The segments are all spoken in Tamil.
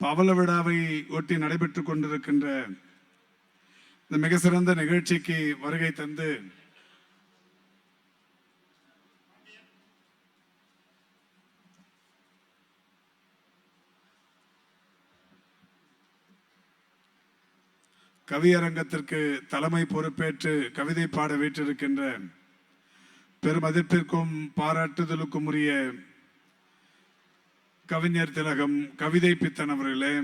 பவள விழாவை ஒட்டி நடைபெற்றுக் கொண்டிருக்கின்ற இந்த மிக சிறந்த நிகழ்ச்சிக்கு வருகை தந்து கவியரங்கத்திற்கு தலைமை பொறுப்பேற்று கவிதை பாட வீட்டிருக்கின்ற பெருமதிப்பிற்கும் பாராட்டுதலுக்கும் உரிய கவிஞர் திலகம் கவிதை பித்தன் அவர்களே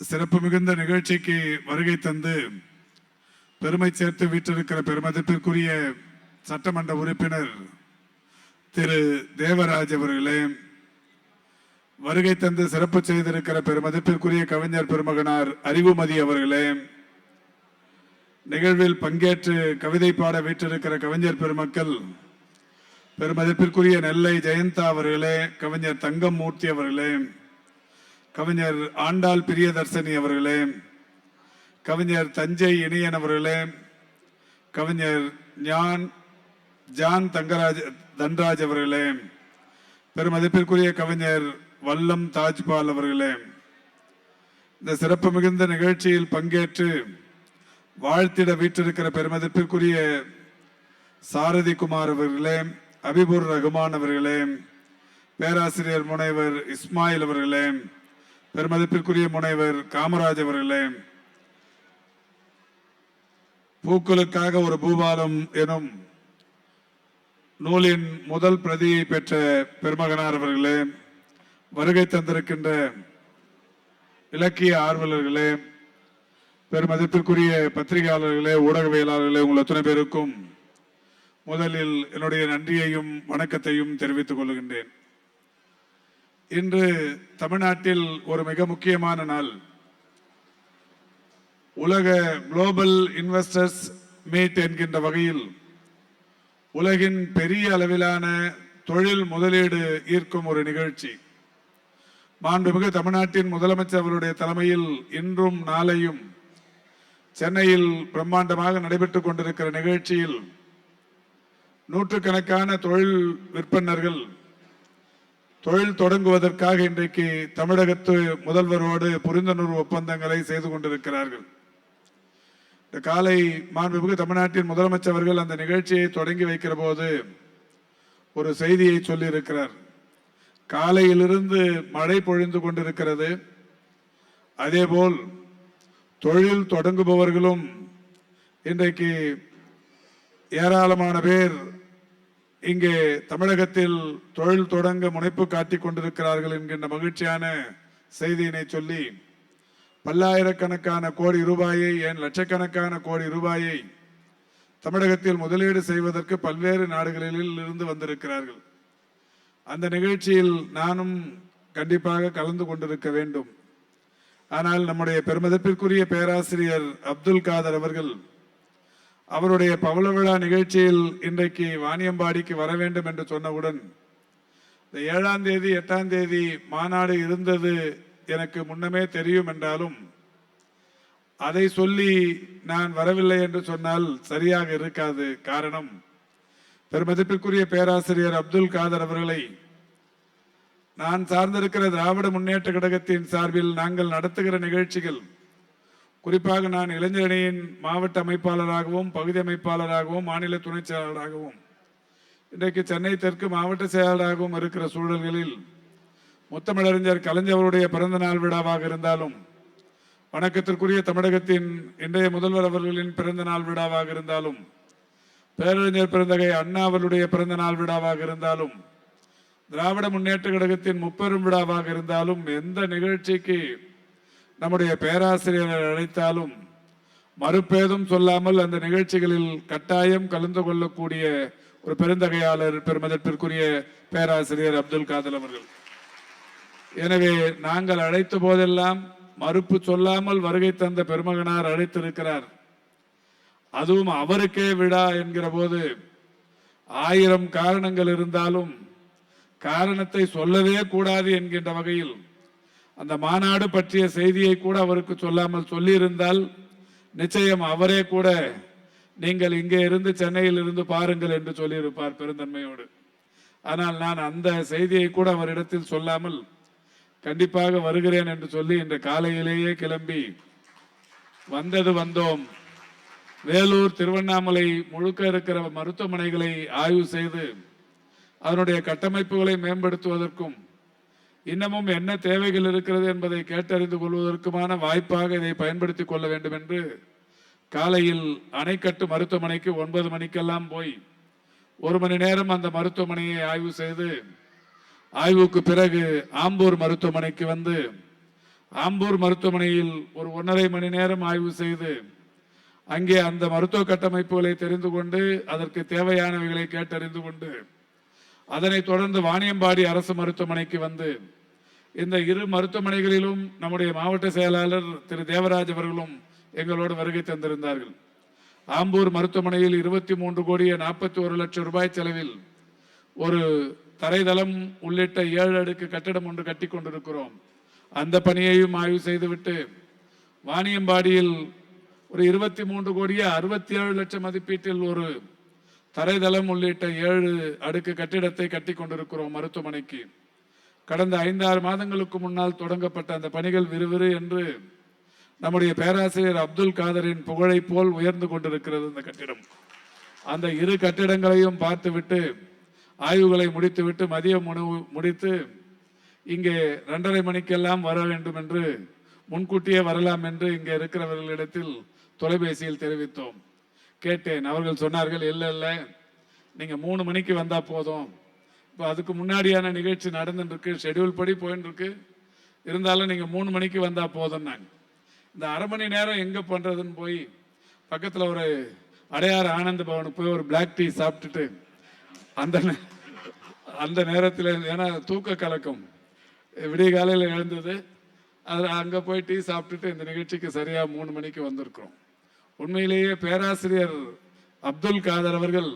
சிறப்பு மிகுந்த நிகழ்ச்சிக்கு வருகை தந்து பெருமை சேர்த்து வீற்றிருக்கிற பெருமதிப்பிற்குரிய சட்டமன்ற உறுப்பினர் திரு தேவராஜ் அவர்களே வருகை தந்து சிறப்பு செய்திருக்கிற பெருமதிப்பிற்குரிய கவிஞர் பெருமகனார் அறிவுமதி அவர்களே நிகழ்வில் பங்கேற்று கவிதை பாட வீற்றிருக்கிற கவிஞர் பெருமக்கள் பெருமதிப்பிற்குரிய நெல்லை ஜெயந்தா அவர்களே கவிஞர் தங்கம் மூர்த்தி அவர்களே கவிஞர் ஆண்டாள் பிரியதர்சனி அவர்களே கவிஞர் தஞ்சை இணையன் அவர்களே கவிஞர் ஞான் ஜான் தங்கராஜ் தன்ராஜ் அவர்களே பெருமதிப்பிற்குரிய கவிஞர் வல்லம் தாஜ்பால் அவர்களே இந்த சிறப்பு மிகுந்த நிகழ்ச்சியில் பங்கேற்று வாழ்த்திட வீற்றிருக்கிற பெருமதிப்பிற்குரிய சாரதி குமார் அவர்களே அபிபுர் ரகுமான் அவர்களே பேராசிரியர் முனைவர் இஸ்மாயில் அவர்களே பெருமதிப்பிற்குரிய முனைவர் காமராஜ் அவர்களே பூக்களுக்காக ஒரு பூபாலம் எனும் நூலின் முதல் பிரதியை பெற்ற பெருமகனார் அவர்களே வருகை தந்திருக்கின்ற இலக்கிய ஆர்வலர்களே பெருமதிப்பிற்குரிய பத்திரிகையாளர்களே ஊடகவியலாளர்களே உங்கள் அத்தனை பேருக்கும் முதலில் என்னுடைய நன்றியையும் வணக்கத்தையும் தெரிவித்துக் கொள்கின்றேன். இன்று தமிழ்நாட்டில் ஒரு மிக முக்கியமான நாள். உலக குளோபல் இன்வெஸ்டர்ஸ் மீட் என்கின்ற வகையில் உலகின் பெரிய அளவிலான தொழில் முதலீடு ஈர்க்கும் ஒரு நிகழ்ச்சி. மாண்புமிகு தமிழ்நாட்டின் முதலமைச்சர் அவருடைய தலைமையில் இன்றும் நாளையும் சென்னையில் பிரம்மாண்டமாக நடைபெற்றுக் கொண்டிருக்கிற நிகழ்ச்சியில் நூற்றுக்கணக்கான தொழில் விற்பனர்கள் தொழில் தொடங்குவதற்காக இன்றைக்கு தமிழகத்து முதல்வரோடு புரிந்துணர்வு ஒப்பந்தங்களை செய்து கொண்டிருக்கிறார்கள். இந்த காலை மாண்புமிகு தமிழ்நாட்டின் முதலமைச்சர் அவர்கள் அந்த நிகழ்ச்சியை தொடங்கி வைக்கிற போது ஒரு செய்தியை சொல்லியிருக்கிறார். காலையிலிருந்து மழை பொழிந்து கொண்டிருக்கிறது. அதேபோல் தொழில் தொடங்குபவர்களும் இன்றைக்கு ஏராளமான பேர் இங்கே தமிழகத்தில் தொழில் தொடங்க முனைப்பு காட்டிக் கொண்டிருக்கிறார்கள் என்கின்ற மகிழ்ச்சியான செய்தியினை சொல்லி பல்லாயிரக்கணக்கான கோடி ரூபாயை ஏன் லட்சக்கணக்கான கோடி ரூபாயை தமிழகத்தில் முதலீடு செய்வதற்கு பல்வேறு நாடுகளில் இருந்து வந்திருக்கிறார்கள். அந்த நிகழ்ச்சியில் நானும் கண்டிப்பாக கலந்து கொண்டிருக்க வேண்டும். ஆனால் நம்முடைய பெருமதிப்பிற்குரிய பேராசிரியர் அப்துல் காதர் அவர்கள் அவருடைய பவள விழா நிகழ்ச்சியில் இன்றைக்கு வாணியம்பாடிக்கு வர வேண்டும் என்று சொன்னவுடன் இந்த ஏழாம் தேதி எட்டாம் தேதி மாநாடு இருந்தது எனக்கு முன்னமே தெரியும் என்றாலும் அதை சொல்லி நான் வரவில்லை என்று சொன்னால் சரியாக இருக்காது. காரணம் பெருமதிப்பிற்குரிய பேராசிரியர் அப்துல் காதர் அவர்களை நான் சார்ந்திருக்கிற திராவிட முன்னேற்ற கழகத்தின் சார்பில் நாங்கள் நடத்துகிற நிகழ்ச்சிகள் குறிப்பாக நான் இளைஞரணியின் மாவட்ட அமைப்பாளராகவும் பகுதி அமைப்பாளராகவும் மாநில துணைச் செயலாளராகவும் இன்றைக்கு சென்னை தெற்கு மாவட்ட செயலாளராகவும் இருக்கிற சூழல்களில் முத்தமிழறிஞர் கலைஞருடைய பிறந்த நாள் விழாவாக இருந்தாலும் வணக்கத்திற்குரிய தமிழகத்தின் இன்றைய முதல்வர் அவர்களின் பிறந்த நாள் விழாவாக இருந்தாலும் பேரறிஞர் பிறந்தகை அண்ணா அவர்களுடைய பிறந்த நாள் விழாவாக இருந்தாலும் திராவிட முன்னேற்ற கழகத்தின் முப்பெரும் விழாவாக இருந்தாலும் எந்த நிகழ்ச்சிக்கு நம்முடைய பேராசிரியர்கள் அழைத்தாலும் மறுப்பேதும் சொல்லாமல் அந்த நிகழ்ச்சிகளில் கட்டாயம் கலந்து கொள்ளக்கூடிய ஒரு பெருந்தகையாளர் பெருமதிப்பிற்குரிய பேராசிரியர் அப்துல் காதல் அவர்கள். எனவே நாங்கள் அழைத்த போதெல்லாம் மறுப்பு சொல்லாமல் வருகை தந்த பெருமகனார் அழைத்திருக்கிறார். அதுவும் அவருக்கே விழா என்கிற போது ஆயிரம் காரணங்கள் இருந்தாலும் காரணத்தை சொல்லவே கூடாது என்கின்ற வகையில் அந்த மாநாடு பற்றிய செய்தியை கூட அவருக்கு சொல்லாமல் சொல்லியிருந்தால் நிச்சயம் அவரே கூட நீங்கள் இங்கே இருந்து சென்னையில் இருந்து பாருங்கள் என்று சொல்லியிருப்பார் பெருந்தன்மையோடு. ஆனால் நான் அந்த செய்தியை கூட அவரிடத்தில் சொல்லாமல் கண்டிப்பாக வருகிறேன் என்று சொல்லி இன்று காலையிலேயே கிளம்பி வந்தது வந்தோம். வேலூர் திருவண்ணாமலை முழுக்க இருக்கிற மருத்துவமனைகளை ஆய்வு செய்து அதனுடைய கட்டமைப்புகளை மேம்படுத்துவதற்கும் இன்னமும் என்ன தேவைகள் இருக்கிறது என்பதை கேட்டறிந்து கொள்வதற்குமான வாய்ப்பாக இதை பயன்படுத்திக் கொள்ள வேண்டும் என்று காலையில் அணைக்கட்டு மருத்துவமனைக்கு ஒன்பது மணிக்கெல்லாம் போய் ஒரு மணி நேரம் அந்த மருத்துவமனையை ஆய்வு செய்து ஆய்வுக்கு பிறகு ஆம்பூர் மருத்துவமனைக்கு வந்து ஆம்பூர் மருத்துவமனையில் ஒரு ஒன்றரை மணி நேரம் ஆய்வு செய்து அங்கே அந்த மருத்துவ கட்டமைப்புகளை தெரிந்து கொண்டு அதற்கு தேவையானவைகளை கேட்டறிந்து கொண்டு அதனைத் தொடர்ந்து வாணியம்பாடி அரசு மருத்துவமனைக்கு வந்து இந்த இரு மருத்துவமனைகளிலும் நம்முடைய மாவட்ட செயலாளர் திரு தேவராஜ் அவர்களும் எங்களோடு வருகை தந்திருந்தார்கள். ஆம்பூர் மருத்துவமனையில் இருபத்தி மூன்று கோடியே நாற்பத்தி ஒரு லட்சம் ரூபாய் செலவில் ஒரு தரைதளம் உள்ளிட்ட ஏழு அடுக்கு கட்டடம் ஒன்று கட்டி கொண்டிருக்கிறோம். அந்த பணியையும் ஆய்வு செய்துவிட்டு வாணியம்பாடியில் ஒரு இருபத்தி மூன்று கோடியே அறுபத்தி ஏழு லட்சம் மதிப்பீட்டில் ஒரு தரைதளம் உள்ளிட்ட ஏழு அடுக்கு கட்டிடத்தை கட்டி கொண்டிருக்கிறோம் மருத்துவமனைக்கு. கடந்த ஐந்தாறு மாதங்களுக்கு முன்னால் தொடங்கப்பட்ட அந்த பணிகள் விறுவிறு என்று நம்முடைய பேராசிரியர் அப்துல் காதரின் புகழை போல் உயர்ந்து கொண்டிருக்கிறது இந்த கட்டிடம். அந்த இரு கட்டிடங்களையும் பார்த்துவிட்டு ஆய்வுகளை முடித்துவிட்டு மதிய உணவு முடித்து இங்கே ரெண்டரை மணிக்கெல்லாம் வர வேண்டும் என்று முன்கூட்டியே வரலாம் என்று இங்கே இருக்கிறவர்களிடத்தில் தொலைபேசியில் தெரிவித்தோம். கேட்டேன். அவர்கள் சொன்னார்கள் இல்லை இல்லை. நீங்கள் மூணு மணிக்கு வந்தால் போதும். இப்போ அதுக்கு முன்னாடியான நிகழ்ச்சி நடந்துட்டுருக்கு ஷெடியூல் ஷெட்யூல் படி போயின்னு இருக்கு இருந்தாலும் நீங்கள் மூணு மணிக்கு வந்தால் போதும்னாங்க இந்த அரை மணி நேரம் எங்கே பண்ணுறதுன்னு போய் பக்கத்தில் ஒரு அடையாறு ஆனந்த பவனுக்கு போய் ஒரு பிளாக் டீ சாப்பிட்டுட்டு அந்த நே- அந்த நேரத்தில் ஏன்னா தூக்க கலக்கம். விடிய காலையில் எழுந்தது. அதில் அங்கே போய் டீ சாப்பிட்டுட்டு இந்த நிகழ்ச்சிக்கு சரியாக மூணு மணிக்கு வந்திருக்கிறோம். உண்மையிலேயே பேராசிரியர் அப்துல் காதர் அவர்கள்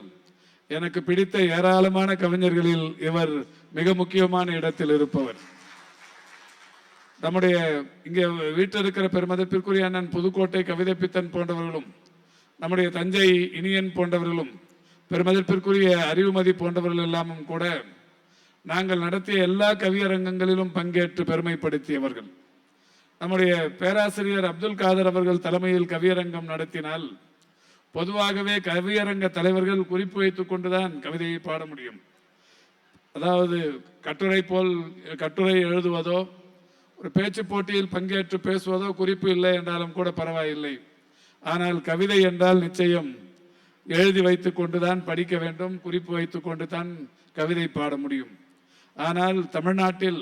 எனக்கு பிடித்த ஏராளமான கவிஞர்களில் இவர் மிக முக்கியமான இடத்தில் இருப்பவர். நம்முடைய இங்கே வீட்டில் இருக்கிற பெருமதிப்பிற்குரிய அண்ணன் புதுக்கோட்டை கவிதை பித்தன் போன்றவர்களும் நம்முடைய தஞ்சை இனியன் போன்றவர்களும் பெருமதிப்பிற்குரிய அறிவுமதி போன்றவர்கள் எல்லாமும் கூட நாங்கள் நடத்திய எல்லா கவியரங்கங்களிலும் பங்கேற்று பெருமைப்படுத்தியவர்கள். நம்முடைய பேராசிரியர் அப்துல் காதர் அவர்கள் தலைமையில் கவியரங்கம் நடத்தினால் பொதுவாகவே கவியரங்க தலைவர்கள் குறிப்பு வைத்துக் கொண்டுதான் கவிதையை பாட முடியும். அதாவது கட்டுரை போல் கட்டுரை எழுதுவதோ ஒரு பேச்சு போட்டியில் பங்கேற்று பேசுவதோ குறிப்பு இல்லை என்றாலும் கூட பரவாயில்லை. ஆனால் கவிதை என்றால் நிச்சயம் எழுதி வைத்து கொண்டுதான் படிக்க வேண்டும் குறிப்பு வைத்து கொண்டு தான் கவிதை பாட முடியும். ஆனால் தமிழ்நாட்டில்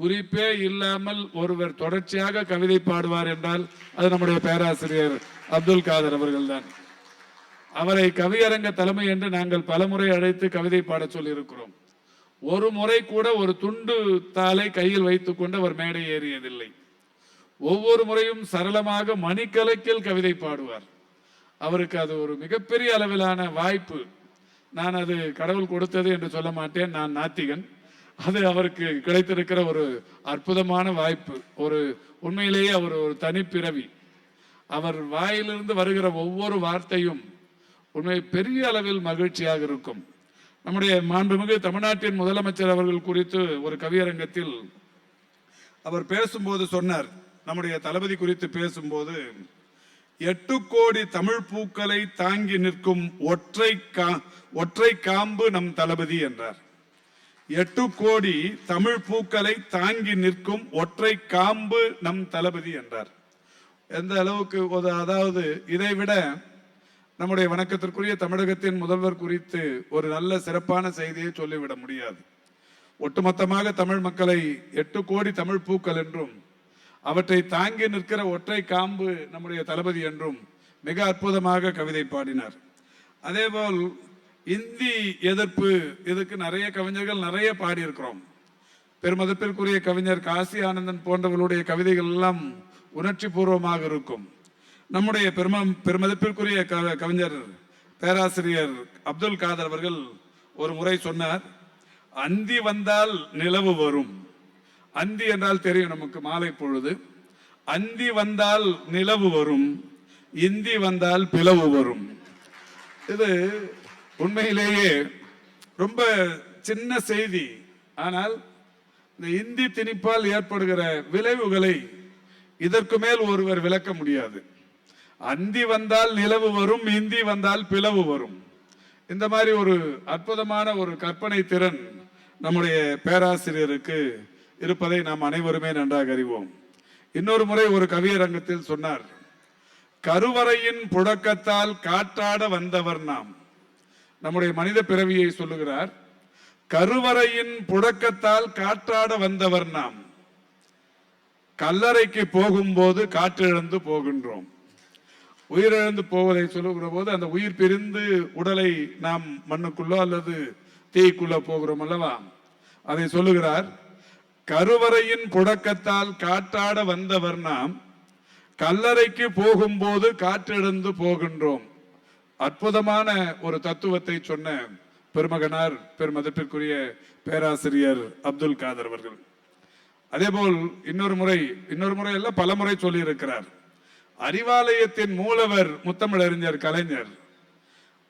குறிப்பே இல்லாமல் ஒருவர் தொடர்ச்சியாக கவிதை பாடுவார் என்றால் அது நம்முடைய பேராசிரியர் அப்துல் காதர் அவர்கள்தான். அவரை கவியரங்க தலைமை என்று நாங்கள் பலமுறை அழைத்து கவிதை பாடச் சொல்லியிருக்கிறோம். ஒரு முறை கூட ஒரு துண்டு தாளை கையில் வைத்துக் கொண்டு அவர் மேடை ஏறியதில்லை. ஒவ்வொரு முறையும் சரளமாக மணிக்கலக்கில் கவிதை பாடுவார். அவருக்கு அது ஒரு மிகப்பெரிய அளவிலான வாய்ப்பு. நான் அது கடவுள் கொடுத்தது என்று சொல்ல மாட்டேன். நான் நாத்திகன். அது அவருக்கு கிடைத்திருக்கிற ஒரு அற்புதமான வாய்ப்பு. ஒரு உண்மையிலேயே அவர் ஒரு தனிப்பிறவி அவர் வாயிலிருந்து வருகிற ஒவ்வொரு வார்த்தையும் உண்மை பெரிய அளவில் மகிழ்ச்சியாக இருக்கும். நம்முடைய மாண்புமிகு தமிழ்நாட்டின் முதலமைச்சர் அவர்கள் குறித்து ஒரு கவியரங்கத்தில் அவர் பேசும்போது சொன்னார். நம்முடைய தளபதி குறித்து பேசும்போது எட்டு கோடி தமிழ் பூக்களை தாங்கி நிற்கும் ஒற்றை கா ஒற்றை காம்பு நம் தளபதி என்றார். எட்டு கோடி தமிழ் பூக்களை தாங்கி நிற்கும் ஒற்றை காம்பு நம் தளபதி என்றார். எந்த அளவுக்கு ஒரு அதாவது இதை விட நம்முடைய வணக்கத்திற்குரிய தமிழகத்தின் முதல்வர் குறித்து ஒரு நல்ல சிறப்பான செய்தியை சொல்லிவிட முடியாது. ஒட்டுமொத்தமாக தமிழ் மக்களை எட்டு கோடி தமிழ் பூக்கள் என்றும் அவற்றை தாங்கி நிற்கிற ஒற்றை காம்பு நம்முடைய தளபதி என்றும் மிக அற்புதமாக கவிதை பாடினார். அதேபோல் இந்தி எதிர்ப்பு இதுக்கு நிறைய கவிஞர்கள் நிறைய பாடியிருக்கிறோம். பெருமதிப்பிற்குரிய கவிஞர் காசி ஆனந்தன் போன்றவர்களுடைய கவிதைகள் எல்லாம் உணர்ச்சி பூர்வமாக இருக்கும். நம்முடைய பெரும பெருமதிப்பிற்குரிய க- கவிஞர் பேராசிரியர் அப்துல் காதர் அவர்கள் ஒரு முறை சொன்னார் அந்தி வந்தால் நிலவு வரும். அந்தி என்றால் தெரியும் நமக்கு மாலை பொழுது. அந்தி வந்தால் நிலவு வரும் இந்தி வந்தால் பிளவு வரும். இது உண்மையிலேயே ரொம்ப சின்ன செய்தி. ஆனால் இந்த இந்தி திணிப்பால் ஏற்படுகிற விளைவுகளை இதற்கு மேல் ஒருவர் விளக்க முடியாது. அந்தி வந்தால் நிலவு வரும் இந்தி வந்தால் பிளவு வரும். இந்த மாதிரி ஒரு அற்புதமான ஒரு கற்பனை திறன் நம்முடைய பேராசிரியருக்கு இருப்பதை நாம் அனைவருமே நன்றாக அறிவோம். இன்னொரு முறை ஒரு கவியரங்கத்தில் சொன்னார் கருவறையின் புழக்கத்தால் காற்றாட வந்தவர் நாம். நம்முடைய மனித பிறவியை சொல்லுகிறார் கருவறையின் புழக்கத்தால் காற்றாட வந்தவர் நாம். கல்லறைக்கு போகும்போது காற்றிழந்து போகின்றோம். உயிரிழந்து போவதை சொல்லுகிற போது அந்த உயிர் பிரிந்து உடலை நாம் மண்ணுக்குள்ளோ அல்லது தீக்குள்ளோ போகிறோம் அல்லவா? அதை சொல்லுகிறார் கருவறையின் புழக்கத்தால் காற்றாட வந்தவர் நாம். கல்லறைக்கு போகும்போது காற்றிழந்து போகின்றோம். அற்புதமான ஒரு தத்துவத்தை சொன்ன பெருமகனார் பெருமதிப்பிற்குரிய பேராசிரியர் அப்துல் காதர் அவர்கள். அதேபோல் இன்னொரு முறை இன்னொரு முறை அல்ல பல முறை சொல்லியிருக்கிறார். அறிவாலயத்தின் மூலவர் முத்தமிழறிஞர் கலைஞர்.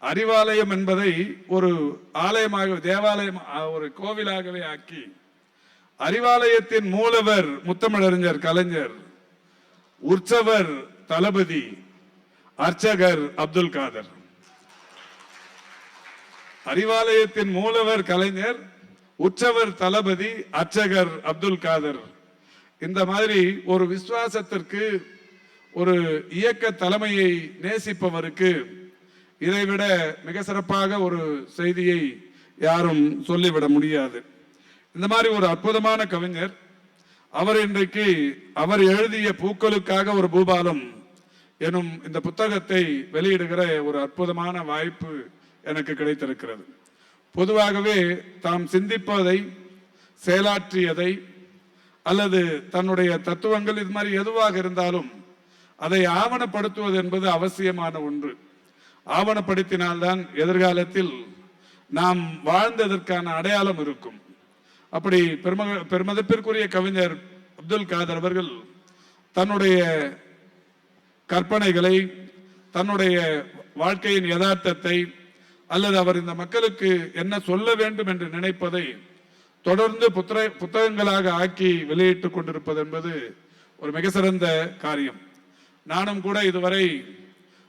அறிவாலயம் என்பதை ஒரு ஆலயமாக தேவாலயம் ஒரு கோவிலாகவே ஆக்கி அறிவாலயத்தின் மூலவர் முத்தமிழறிஞர் கலைஞர் உற்சவர் தளபதி அர்ச்சகர் அப்துல் காதர். அறிவாலயத்தின் மூலவர் கலைஞர் உற்சவர் தளபதி அர்ச்சகர் அப்துல் காதர். இந்த மாதிரி ஒரு விசுவாசத்திற்கு ஒரு இயக்க தலைமையை நேசிப்பவருக்கு இதைவிட மிக சிறப்பாக ஒரு செய்தியை யாரும் சொல்லிவிட முடியாது. இந்த மாதிரி ஒரு அற்புதமான கவிஞர் அவர் இன்றைக்கு அவர் எழுதிய பூக்களுக்காக ஒரு பூபாலம் எனும் இந்த புத்தகத்தை வெளியிடுகிற ஒரு அற்புதமான வாய்ப்பு எனக்கு கிடைத்திருக்கிறது. பொதுவாகவே தாம் சிந்திப்பதை செயலாற்றியதை அல்லது தன்னுடைய தத்துவங்கள் இது மாதிரி எதுவாக இருந்தாலும் அதை ஆவணப்படுத்துவது என்பது அவசியமான ஒன்று. ஆவணப்படுத்தினால்தான் எதிர்காலத்தில் நாம் வாழ்ந்ததற்கான அடையாளம் இருக்கும். அப்படி பெருமக பெருமதிப்பிற்குரிய கவிஞர் அப்துல் காதர் அவர்கள் தன்னுடைய கற்பனைகளை தன்னுடைய வாழ்க்கையின் யதார்த்தத்தை அல்லது அவர் இந்த மக்களுக்கு என்ன சொல்ல வேண்டும் என்று நினைப்பதை தொடர்ந்து புத்தக புத்தகங்களாக ஆக்கி வெளியிட்டுக் கொண்டிருப்பது என்பது ஒரு மிக சிறந்த காரியம். நானும் கூட இதுவரை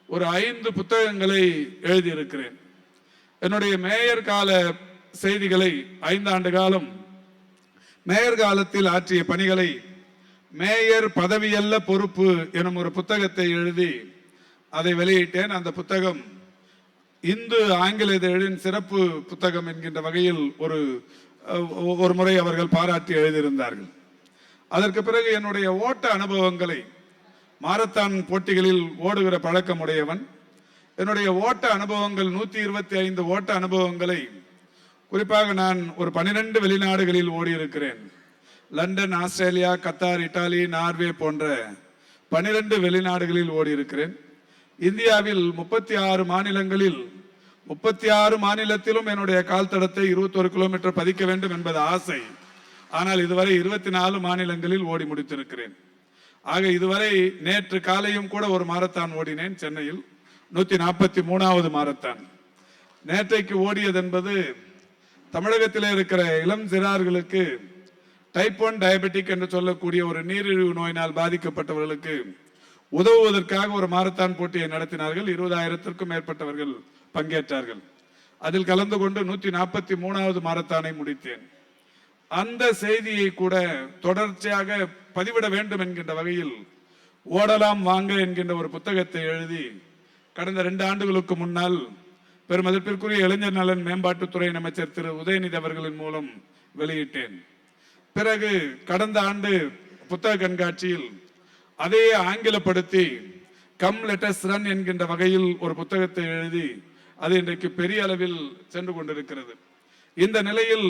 ஒரு ஐந்து புத்தகங்களை எழுதியிருக்கிறேன். என்னுடைய மேயர் கால செய்திகளை ஐந்தாண்டு காலம் மேயர் காலத்தில் ஆற்றிய பணிகளை மேயர் பதவியல்ல பொறுப்பு எனும் ஒரு புத்தகத்தை எழுதி அதை வெளியிட்டேன். அந்த புத்தகம் இந்து ஆங்கில இதழின் சிறப்பு புத்தகம் என்கின்ற வகையில் ஒரு ஒரு முறை அவர்கள் பாராட்டி எழுதியிருந்தார்கள். அதற்கு பிறகு என்னுடைய ஓட்ட அனுபவங்களை மாரத்தான் போட்டிகளில் ஓடுகிற பழக்கம் உடையவன் என்னுடைய ஓட்ட அனுபவங்கள் நூத்தி இருபத்தி ஐந்து ஓட்ட அனுபவங்களை குறிப்பாக நான் ஒரு பனிரெண்டு வெளிநாடுகளில் ஓடியிருக்கிறேன். London Australia Qatar Italy Norway போன்ற பனிரெண்டு வெளிநாடுகளில் ஓடியிருக்கிறேன். இந்தியாவில் முப்பத்தி ஆறு மாநிலங்களில் முப்பத்தி ஆறு மாநிலத்திலும் என்னுடைய கால் தடத்தை இருபத்தொரு கிலோமீட்டர் பதிக்க வேண்டும் என்பது ஆசை. ஆனால் இதுவரை இருபத்தி நாலு மாநிலங்களில் ஓடி முடித்திருக்கிறேன். ஆக இதுவரை நேற்று காலையும் கூட ஒரு மாரத்தான் ஓடினேன் சென்னையில். நூத்தி நாற்பத்தி மூணாவது மாரத்தான். நேற்றைக்கு ஓடியது என்பது தமிழகத்தில் இருக்கிற இளம் சிறார்களுக்கு டைப் ஒன் டயபெட்டிக் என்று சொல்லக்கூடிய ஒரு நீரிழிவு நோயினால் பாதிக்கப்பட்டவர்களுக்கு உதவுவதற்காக ஒரு மாரத்தான் போட்டியை நடத்தினார்கள். இருபதாயிரத்திற்கும் மேற்பட்டவர்கள் பங்கேற்றார்கள். அதில் கலந்து கொண்டு நூத்தி நாற்பத்தி மூணாவது மாரத்தானை முடித்தேன். அந்த செய்தியை கூட தொடர்ச்சியாக பதிவிட வேண்டும் என்கின்ற வகையில் ஓடலாம் வாங்க என்கின்ற ஒரு புத்தகத்தை எழுதி கடந்த ரெண்டு ஆண்டுகளுக்கு முன்னால் பெருமதிப்பிற்குரிய இளைஞர் நலன் மேம்பாட்டுத்துறை அமைச்சர் திரு. உதயநிதி அவர்களின் மூலம் வெளியிட்டேன். பிறகு கடந்த ஆண்டு புத்தக கண்காட்சியில் அதையே ஆங்கிலப்படுத்தி கம் லெட்டஸ் ரன் என்கின்ற வகையில் ஒரு புத்தகத்தை எழுதி அது இன்றைக்கு பெரிய அளவில் சென்று கொண்டிருக்கிறது. இந்த நிலையில்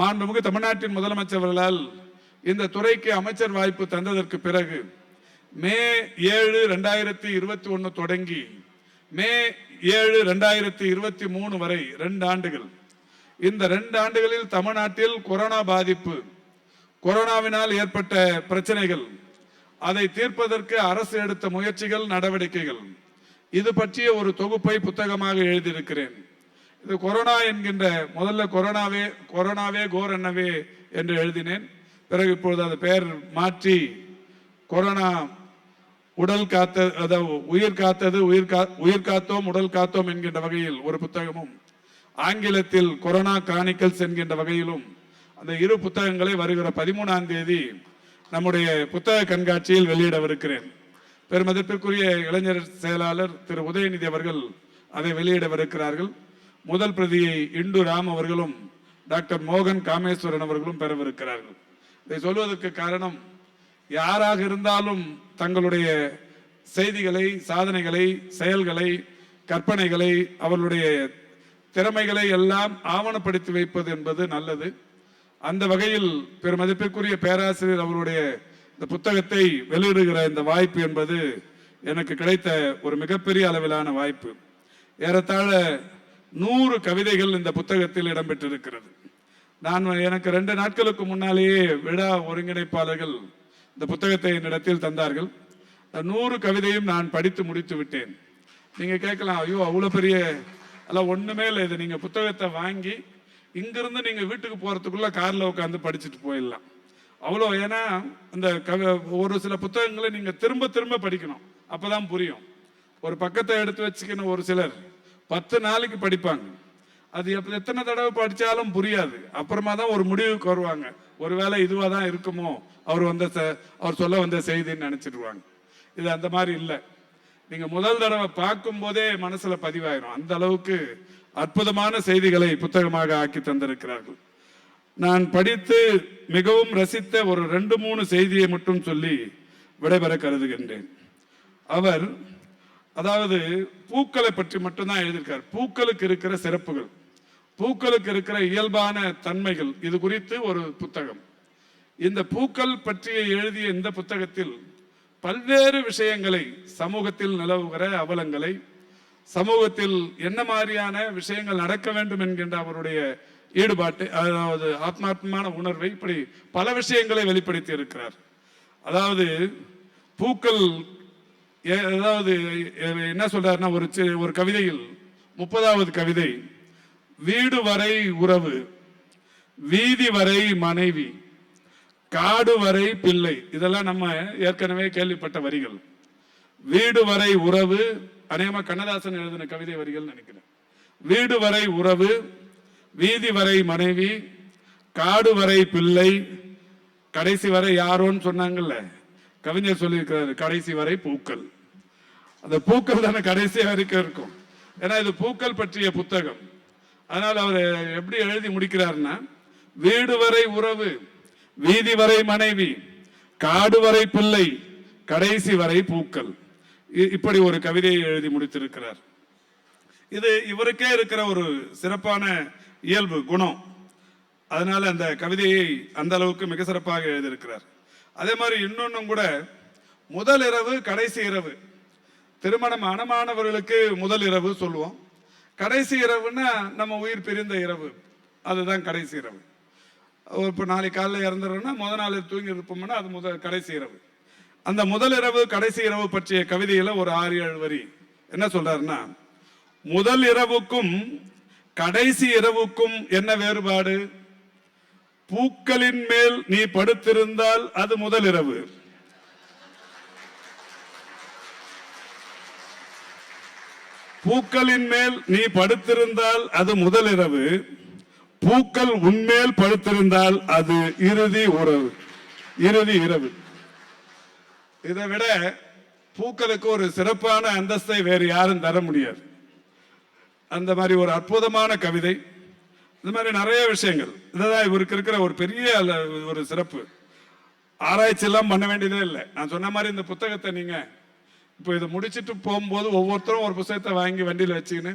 மாண்புமிகு தமிழ்நாட்டின் முதலமைச்சர்களால் இந்த துறைக்கு அமைச்சர் வாய்ப்பு தந்ததற்கு பிறகு மே ஏழு ரெண்டாயிரத்தி இருபத்தி ஒன்று தொடங்கி மே ஏழு ரெண்டாயிரத்தி இருபத்தி மூணு வரை ரெண்டு ஆண்டுகள். இந்த ரெண்டு ஆண்டுகளில் தமிழ்நாட்டில் கொரோனா பாதிப்பு கொரோனாவினால் ஏற்பட்ட பிரச்சனைகள் அதை தீர்ப்பதற்கு அரசு எடுத்த முயற்சிகள் நடவடிக்கைகள். இது பற்றிய ஒரு தொகுப்பை புத்தகமாக எழுதியிருக்கிறேன். இது கொரோனா என்கின்ற முதல்ல கொரோனாவே கொரோனாவே கோர் என்னவே என்று எழுதினேன். பிறகு இப்பொழுது அது பெயர் மாற்றி கொரோனா உடல் காத்த அதாவது உயிர் காத்தது உயிர் கா உயிர் காத்தோம் உடல் காத்தோம் என்கின்ற வகையில் ஒரு புத்தகமும் ஆங்கிலத்தில் கொரோனா கிரானிக்கல்ஸ் என்கின்ற வகையிலும் அந்த இரு புத்தகங்களை வருகிற பதிமூணாம் தேதி நம்முடைய புத்தக கண்காட்சியில் வெளியிடவிருக்கிறேன். பெருமதிப்பிற்குரிய இளைஞர் செயலாளர் திரு. உதயநிதி அவர்கள் அதை வெளியிடவிருக்கிறார்கள். முதல் பிரதியை இண்டு ராம் அவர்களும் டாக்டர் மோகன் காமேஸ்வரன் அவர்களும் பெறவிருக்கிறார்கள். இதை சொல்வதற்கு காரணம் யாராக இருந்தாலும் தங்களுடைய செய்திகளை சாதனைகளை செயல்களை கற்பனைகளை அவர்களுடைய திறமைகளை எல்லாம் ஆவணப்படுத்தி வைப்பது என்பது நல்லது. அந்த வகையில் பெருமதிப்பிற்குரிய பேராசிரியர் அவருடைய இந்த புத்தகத்தை வெளியிடுகிற இந்த வாய்ப்பு என்பது எனக்கு கிடைத்த ஒரு மிகப்பெரிய அளவிலான வாய்ப்பு. ஏறத்தாழ நூறு கவிதைகள் இந்த புத்தகத்தில் இடம்பெற்றிருக்கிறது. நான் எனக்கு ரெண்டு நாட்களுக்கு முன்னாலேயே விழா ஒருங்கிணைப்பாளர்கள் இந்த புத்தகத்தை என்னிடத்தில் தந்தார்கள். நூறு கவிதையும் நான் படித்து முடித்து விட்டேன். நீங்கள் கேட்கலாம் ஐயோ அவ்வளோ பெரிய அல்ல ஒன்றுமே இல்லை. இது நீங்கள் புத்தகத்தை வாங்கி இங்கிருந்து நீங்கள் வீட்டுக்கு போகிறதுக்குள்ளே காரில் உட்காந்து படிச்சுட்டு போயிடலாம். அவ்வளோ ஏன்னா இந்த கவி ஒரு சில புத்தகங்களை நீங்கள் திரும்ப திரும்ப படிக்கணும். அப்போ தான் புரியும். ஒரு பக்கத்தை எடுத்து வச்சுக்கணும் ஒரு சிலர் பத்து நாளைக்கு படிப்பாங்க. அது எப்போ எத்தனை தடவை படித்தாலும் புரியாது. அப்புறமா தான் ஒரு முடிவுக்கு வருவாங்க. ஒருவேளை இதுவாக தான் இருக்குமோ? அவர் வந்த ச- அவர் சொல்ல வந்த செய்தின்னு நினச்சிடுவாங்க இது அந்த மாதிரி இல்லை. நீங்கள் முதல் தடவை பார்க்கும்போதே மனசில் பதிவாயிரும். அந்த அளவுக்கு அற்புதமான செய்திகளை புத்தகமாக ஆக்கி தந்திருக்கிறார்கள். நான் படித்து மிகவும் ரசித்த ஒரு ரெண்டு மூணு செய்தியை மட்டும் சொல்லி விடைபெற கருதுகின்றேன். அவர் அதாவது பூக்களை பற்றி மட்டும்தான் எழுதியிருக்கார். பூக்களுக்கு இருக்கிற சிறப்புகள் பூக்களுக்கு இருக்கிற இயல்பான தன்மைகள் இது குறித்து ஒரு புத்தகம். இந்த பூக்கள் பற்றிய எழுதிய இந்த புத்தகத்தில் பல்வேறு விஷயங்களை சமூகத்தில் நிலவுகிற அவலங்களை சமூகத்தில் என்ன மாதிரியான விஷயங்கள் நடக்க வேண்டும் என்கின்ற அவருடைய ஈடுபாட்டு அதாவது ஆத்மாத்மான உணர்வை இப்படி பல விஷயங்களை வெளிப்படுத்தி இருக்கிறார். அதாவது பூக்கள் ஏ- அதாவது என்ன சொல்றாருன்னா ஒரு சி- ஒரு கவிதையில் முப்பதாவது கவிதை வீடு வரை உறவு வீதி வரை மனைவி காடு வரை பிள்ளை இதெல்லாம் நம்ம ஏற்கனவே கேள்விப்பட்ட வரிகள். வீடு வரை உறவு அநேகமா கண்ணதாசன் எழுதின கவிதை வரிகள் நினைக்கிறேன். வீடு வரை உறவு வீதி வரை மனைவி காடு வரை பிள்ளை கடைசி வரை யாரோன்னு சொன்னாங்கல்ல? கவிஞர் சொல்லியிருக்கிறாரு கடைசி வரை பூக்கள். அந்த பூக்கள் தானே கடைசி வரைக்கும் இருக்கும். ஏன்னா இது பூக்கள் பற்றிய புத்தகம். அதனால் அவர் எப்படி எழுதி முடிக்கிறாருன்னா வீடு வரை உறவு வீதி வரை மனைவி காடு வரை பிள்ளை கடைசி வரை பூக்கள். இப்படி ஒரு கவிதையை எழுதி முடித்திருக்கிறார். இது இவருக்கே இருக்கிற ஒரு சிறப்பான இயல்பு குணம். அதனால அந்த கவிதையை அந்த அளவுக்கு மிக சிறப்பாக எழுதியிருக்கிறார். அதே மாதிரி இன்னொன்னும் கூட முதல் இரவு கடைசி இரவு. திருமணம் அனமானவர்களுக்கு முதல் இரவு சொல்லுவோம். கடைசி இரவுன்னா நம்ம உயிர் பிரிந்த இரவு. அதுதான் கடைசி இரவு. இப்போ நாளைக்கு காலைல இறந்துடுறோம்னா முத நாள் தூங்கி இருப்போம்னா அது முதல் கடைசி இரவு. அந்த முதல் இரவு கடைசி இரவு பற்றிய கவிதையில ஒரு ஆறு ஏழு வரி. என்ன சொல்றாருன்னா முதல் இரவுக்கும் கடைசி இரவுக்கும் என்ன வேறுபாடு? பூக்களின் மேல் நீ படுத்திருந்தால் அது முதல் இரவு. பூக்களின் மேல் நீ படுத்திருந்தால் அது முதல் இரவு. பூக்கள் உன்மேல் படுத்திருந்தால் அது இறுதி உறவு. இறுதி இரவு. இதை விட பூக்களுக்கு ஒரு சிறப்பான அந்தஸ்தை வேறு யாரும் தர முடியாது. அந்த மாதிரி ஒரு அற்புதமான கவிதை இந்த மாதிரி நிறைய விஷயங்கள். இதுதான் இவருக்கு இருக்கிற ஒரு பெரிய ஒரு சிறப்பு. ஆராய்ச்சி எல்லாம் பண்ண வேண்டியதே இல்லை. நான் சொன்ன மாதிரி இந்த புத்தகத்தை நீங்க இப்போ இதை முடிச்சுட்டு போகும்போது ஒவ்வொருத்தரும் ஒரு புத்தகத்தை வாங்கி வண்டியில் வச்சுக்கின்னு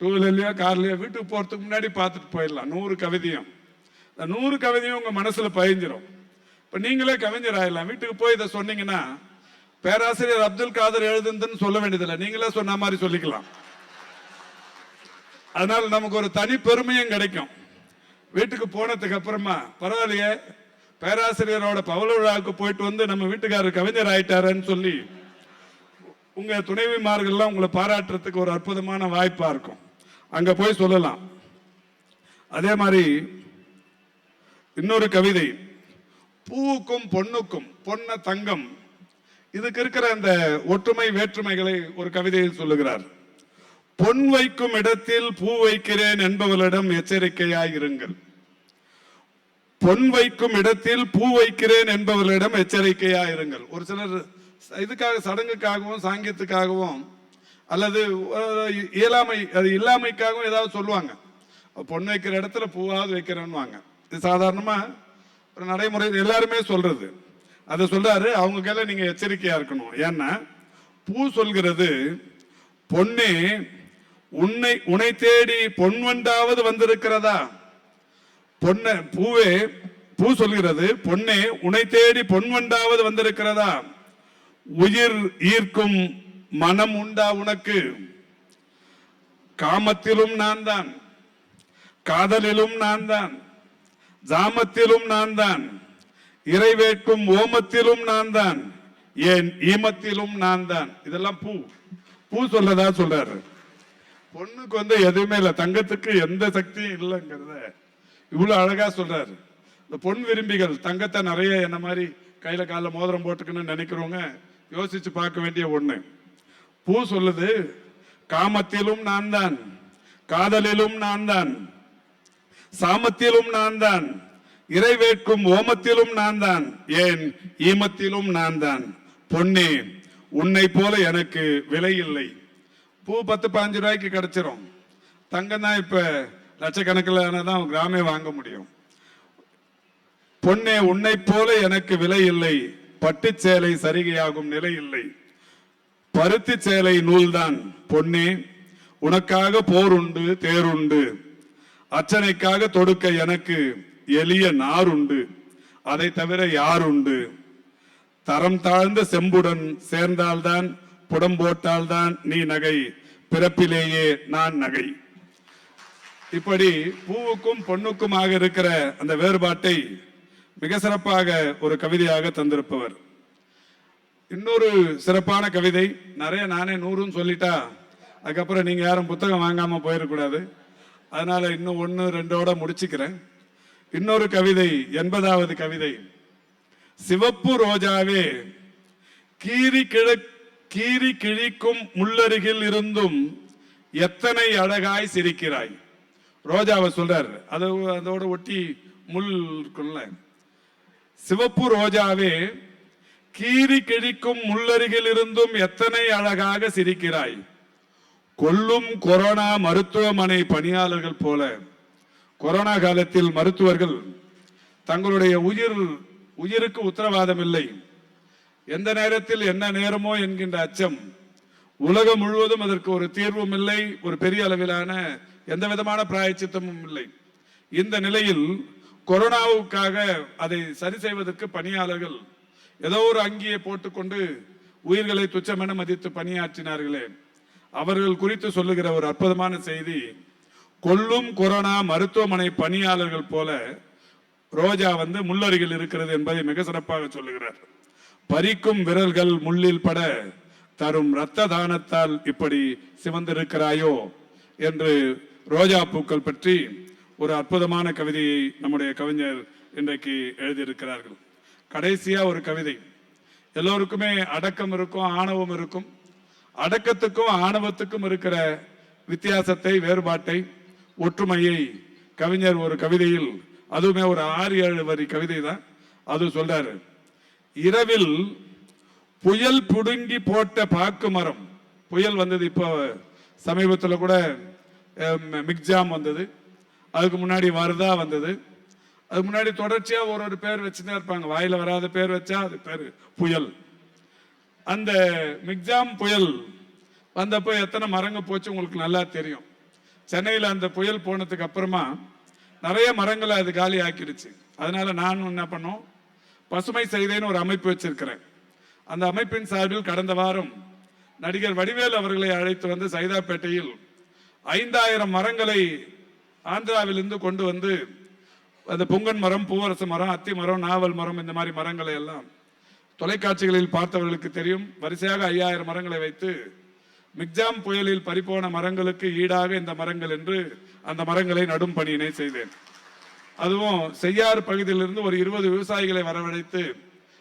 டூ வீலர்லையோ கார்லையோ வீட்டுக்கு போறதுக்கு முன்னாடி பார்த்துட்டு போயிடலாம். நூறு கவிதையும். இந்த நூறு கவிதையும் உங்க மனசுல பதிஞ்சிரும். இப்போ நீங்களே கவிஞர் ஆயிடலாம் வீட்டுக்கு போய் இதை சொன்னீங்கன்னா பேராசிரியர் அப்துல் காதர் எழுதுனதுன்னு சொல்ல வேண்டியதில்லை. நீங்களே சொன்ன மாதிரி சொல்லிக்கலாம். அதனால நமக்கு ஒரு தனி பெருமையும் கிடைக்கும். வீட்டுக்கு போனதுக்கு அப்புறமா பரவாயில்லையே பேராசிரியரோட பவள விழாவுக்கு போயிட்டு வந்து நம்ம வீட்டுக்காரர் கவிஞர் ஆயிட்டாருன்னு சொல்லி உங்க துணைவிமார்கள்லாம் உங்களை பாராட்டுறதுக்கு ஒரு அற்புதமான வாய்ப்பா இருக்கும். அங்க போய் சொல்லலாம். அதே மாதிரி இன்னொரு கவிதை. பூவுக்கும் பொண்ணுக்கும் பொன்ன தங்கம். இதுக்கு இருக்கிற அந்த ஒற்றுமை வேற்றுமைகளை ஒரு கவிதையில் சொல்லுகிறார். பொன் வைக்கும் இடத்தில் பூ வைக்கிறேன் என்பவர்களிடம் எச்சரிக்கையாயிருங்கள் பொன் வைக்கும் இடத்தில் பூ வைக்கிறேன் என்பவர்களிடம் எச்சரிக்கையாயிருங்கள் ஒரு சிலர் இதுக்காக சடங்குக்காகவும் சாங்கியத்துக்காகவும் அல்லது இயலாமை அது இல்லாமைக்காகவும் ஏதாவது சொல்லுவாங்க. பொன் வைக்கிற இடத்துல பூவாவது வைக்கிறேன்னுவாங்க. இது சாதாரணமாக நடைமுறை எல்லாருமே சொல்றது. அதை சொல்றாரு அவங்க கையில நீங்க எச்சரிக்கையா இருக்கணும். ஏன்னா பூ சொல்கிறது பொண்ணே உன்னை உன்னை தேடி பொன் வண்டாவது வந்திருக்கிறதா? பொண்ண பூவே பூ சொல்கிறது பொன்னே உன்னை தேடி பொன் வண்டாவது வந்திருக்கிறதா? உயிர் ஈர்க்கும் மனம் உண்டா உனக்கு? காமத்திலும் நான் தான் காதலிலும் நான் தான் ஜாமத்திலும் நான் தான் இறைவேட்கும் ஓமத்திலும் நான் தான் ஏன் ஈமத்திலும் நான் தான் இதெல்லாம் பூ. பூ சொல்லதா சொல்றாரு. பொண்ணுக்கு வந்து எதுவுமே இல்லை தங்கத்துக்கு எந்த சக்தியும் இல்லைங்கிறத இவ்வளோ அழகா சொல்றாரு. இந்த பொன் விரும்பிகள் தங்கத்தை நிறைய என்ன மாதிரி கையில காலில் மோதிரம் போட்டுக்கணும்னு நினைக்கிறவங்க யோசிச்சு பார்க்க வேண்டிய ஒண்ணு. பூ சொல்லுது காமத்திலும் நான் தான் காதலிலும் நான் தான் சாமத்திலும் நான் தான் இறைவேட்கும் ஓமத்திலும் நான் தான் ஏன் ஈமத்திலும் நான் தான் பொன்னே உன்னை போல எனக்கு விலை இல்லை. பூ பத்து பாஞ்சு ரூபாய்க்கு கிடைச்சிரும். தங்கம் தான் இப்ப லட்சக்கணக்கில் தான் கிராமே வாங்க முடியும். பொன்னே உன்னை போல எனக்கு விலை இல்லை. பட்டு சேலை சரிகையாகும் நிலை இல்லை. பருத்தி சேலை நூல்தான். பொன்னே உனக்காக போர் உண்டு தேருண்டு அச்சனைக்காக தொடுக்க எனக்கு எளிய நார் உண்டு அதை தவிர யார் உண்டு தரம் தாழ்ந்த செம்புடன் சேர்ந்தால்தான் புடம் போட்டால்தான் நீ நகை. பிறப்பிலேயே நான் நகை. இப்படி பூவுக்கும் பொண்ணுக்குமாக இருக்கிற அந்த வேறுபாட்டை மிக சிறப்பாக ஒரு கவிதையாக தந்திருப்பவர். இன்னொரு சிறப்பான கவிதை நிறைய நானே நூறுன்னு சொல்லிட்டா அதுக்கப்புறம் நீங்க யாரும் புத்தகம் வாங்காம போயிடக்கூடாது. அதனால் இன்னும் ஒன்று ரெண்டோட முடிச்சுக்கிறேன். இன்னொரு கவிதை எண்பதாவது கவிதை. சிவப்பு ரோஜாவே கீரி கிழ கீறி கிழிக்கும் முள்ளருகில் இருந்தும் எத்தனை அழகாய் சிரிக்கிறாய்? ரோஜாவை சொல்றார். அது அதோட ஒட்டி முள் இருக்குல்ல சிவப்பு ரோஜாவே கீரி கிழிக்கும் முள்ளருகில் இருந்தும் எத்தனை அழகாக சிரிக்கிறாய்? கொல்லும் கொரோனா மருத்துவமனை பணியாளர்கள் போல கொரோனா காலத்தில் மருத்துவர்கள் தங்களுடைய உயிர் உயிருக்கு உத்தரவாதம் இல்லை எந்த நேரத்தில் என்ன நேரமோ என்கின்ற அச்சம். உலகம் முழுவதும் அதற்கு ஒரு தீர்வும் இல்லை ஒரு பெரிய அளவிலான எந்த விதமான பிராயச்சித்தமும் இல்லை. இந்த நிலையில் கொரோனாவுக்காக அதை சரி செய்வதற்கு பணியாளர்கள் ஏதோ ஒரு அங்கியை போட்டுக்கொண்டு உயிர்களை துச்சமென மதித்து பணியாற்றினார்களே. அவர்கள் குறித்து சொல்லுகிற ஒரு அற்புதமான செய்தி கொல்லும் கொரோனா மருத்துவமனை பணியாளர்கள் போல ரோஜா வந்து முள்ளருகில் இருக்கிறது என்பதை மிக சிறப்பாக சொல்லுகிறார். பறிக்கும் விரல்கள் முள்ளில் பட தரும் இரத்த தானத்தால் இப்படி சிவந்திருக்கிறாயோ என்று ரோஜா பூக்கள் பற்றி ஒரு அற்புதமான கவிதையை நம்முடைய கவிஞர் இன்றைக்கு எழுதியிருக்கிறார்கள். கடைசியா ஒரு கவிதை. எல்லோருக்குமே அடக்கம் இருக்கும் ஆணவம் இருக்கும். அடக்கத்துக்கும் ஆணவத்துக்கும் இருக்கிற வித்தியாசத்தை வேறுபாட்டை ஒற்றுமையை கவிஞர் ஒரு கவிதையில் அதுவுமே ஒரு ஆறு ஏழு வரி கவிதை தான் அது சொல்றாரு இரவில் புயல் புடுங்கி போட்ட பாக்கு மரம் புயல் வந்தது இப்போ சமீபத்தில் கூட மிக்ஜாம் வந்தது. அதுக்கு முன்னாடி வருதா வந்தது. அதுக்கு முன்னாடி தொடர்ச்சியாக ஒரு ஒரு பேர் வச்சுதான் இருப்பாங்க. வாயில் வராத பேர் வச்சா அது பேர் புயல். அந்த மிக்ஜாம் புயல் வந்தப்போ எத்தனை மரங்க போச்சு உங்களுக்கு நல்லா தெரியும். சென்னையில் அந்த புயல் போனதுக்கு அப்புறமா நிறைய மரங்களை அது காலி ஆக்கிடுச்சு. அதனால நான் என்ன பண்ணோம்? பசுமை செய்தேன்னு ஒரு அமைப்பு வச்சிருக்கிறேன். அந்த அமைப்பின் சார்பில் கடந்த வாரம் நடிகர் வடிவேல் அவர்களை அழைத்து வந்து சைதாப்பேட்டையில் ஐந்தாயிரம் மரங்களை ஆந்திராவிலிருந்து கொண்டு வந்து அந்த பொங்கன் மரம் பூவரசு மரம் அத்தி மரம் நாவல் மரம் இந்த மாதிரி மரங்களை எல்லாம் தொலைக்காட்சிகளில் பார்த்தவர்களுக்கு தெரியும். வரிசையாக ஐயாயிரம் மரங்களை வைத்து மிக்ஜாம் புயலில் பறிபோன மரங்களுக்கு ஈடாக இந்த மரங்கள் என்று அந்த மரங்களை நடும் பணியினை செய்தேன். அதுவும் செய்யாறு பகுதியிலிருந்து ஒரு இருபது விவசாயிகளை வரவழைத்து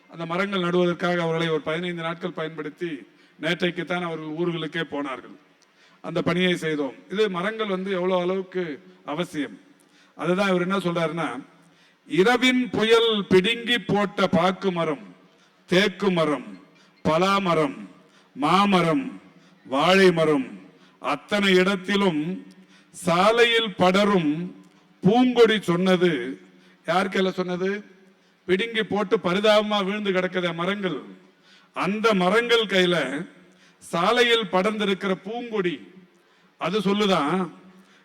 அந்த மரங்கள் நடுவதற்காக அவர்களை ஒரு பதினைந்து நாட்கள் பயன்படுத்தி நேற்றைக்குத்தான் அவர்கள் ஊர்களுக்கே போனார்கள். அந்த பணியை செய்தோம். இது மரங்கள் வந்து எவ்வளோ அளவுக்கு அவசியம்? அதுதான் இவர் என்ன சொல்றாருன்னா இரவின் புயல் பிடுங்கி போட்ட பாக்கு மரம். தேக்கு மரம் பலா மரம் மாமரம் வாழை மரம். அத்தனை இடத்திலும் சாலையில் படரும் பூங்கொடி சொன்னது. யார் சொன்னது? பிடுங்கி போட்டு பரிதாபமா விழுந்து கிடக்கிற மரங்கள். அந்த மரங்கள் கையில சாலையில் படர்ந்திருக்கிற பூங்கொடி. அது சொல்லுதான்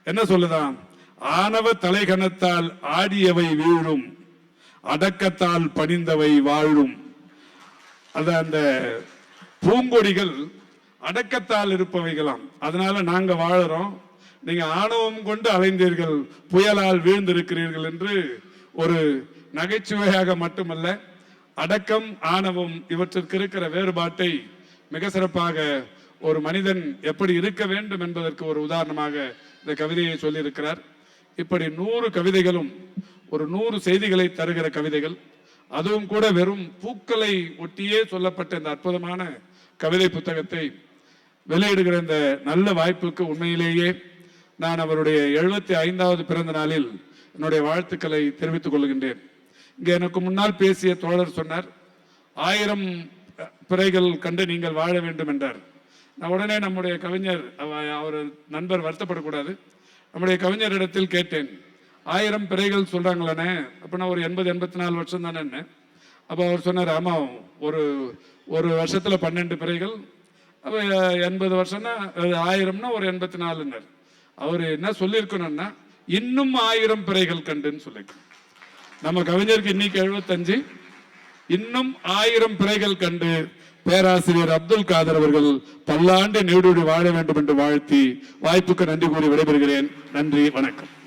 என்ன சொல்லுதான் ஆணவ தலைகணத்தால் ஆடியவை வீழும் அடக்கத்தால் பணிந்தவை வாழும். அந்த அந்த பூங்கொடிகள் அடக்கத்தால் இருப்பவைகளாம். அதனால நாங்க வாழறோம். நீங்க ஆணவம் கொண்டு அலைந்தீர்கள். புயலால் வீழ்ந்திருக்கிறீர்கள் என்று ஒரு நகைச்சுவையாக மட்டுமல்ல அடக்கம் ஆணவம் இவற்றிற்கு இருக்கிற வேறுபாட்டை மிக சிறப்பாக ஒரு மனிதன் எப்படி இருக்க வேண்டும் என்பதற்கு ஒரு உதாரணமாக இந்த கவிதையை சொல்லியிருக்கிறார். இப்படி நூறு கவிதைகளும் ஒரு நூறு செய்திகளை தருகிற கவிதைகள் அதுவும் கூட வெறும் பூக்களை ஒட்டியே சொல்லப்பட்ட இந்த அற்புதமான கவிதை புத்தகத்தை வெளியிடுகிற இந்த நல்ல வாய்ப்புக்கு உண்மையிலேயே நான் அவருடைய எழுபத்தி ஐந்தாவது பிறந்த நாளில் என்னுடைய வாழ்த்துக்களை தெரிவித்துக் கொள்கின்றேன். இங்கே எனக்கு முன்னால் பேசிய தோழர் சொன்னார் ஆயிரம் பிறைகள் கண்டு நீங்கள் வாழ வேண்டும் என்றார். நான் உடனே நம்முடைய கவிஞர் அவ- அவர் நண்பர் வருத்தப்படக்கூடாது. நம்முடைய கவிஞரிடத்தில் கேட்டேன் ஆயிரம் பிறைகள் சொல்கிறாங்களே அப்படின்னா ஒரு எண்பது எண்பத்தி நாலு வருஷம் தானே அப்போ அவர் சொன்னார் ஆமாம் ஒரு ஒரு வருஷத்துல பன்னெண்டு பிறைகள். அப்போ எண்பது வருஷம்னா அது ஆயிரம்னா ஒரு எண்பத்தி நாலுன்னார் அவர் என்ன சொல்லியிருக்கணும்னா இன்னும் ஆயிரம் பிறைகள் கண்டுன்னு சொல்லியிருக்கணும் நம்ம கவிஞருக்கு இன்னைக்கு எழுபத்தஞ்சு இன்னும் ஆயிரம் பிறைகள் கண்டு பேராசிரியர் அப்துல் காதர் அவர்கள் பல்லாண்டு நீடூடி வாழ வேண்டும் என்று வாழ்த்தி வாய்ப்புக்கு நன்றி கூறி விடைபெறுகிறேன். நன்றி வணக்கம்.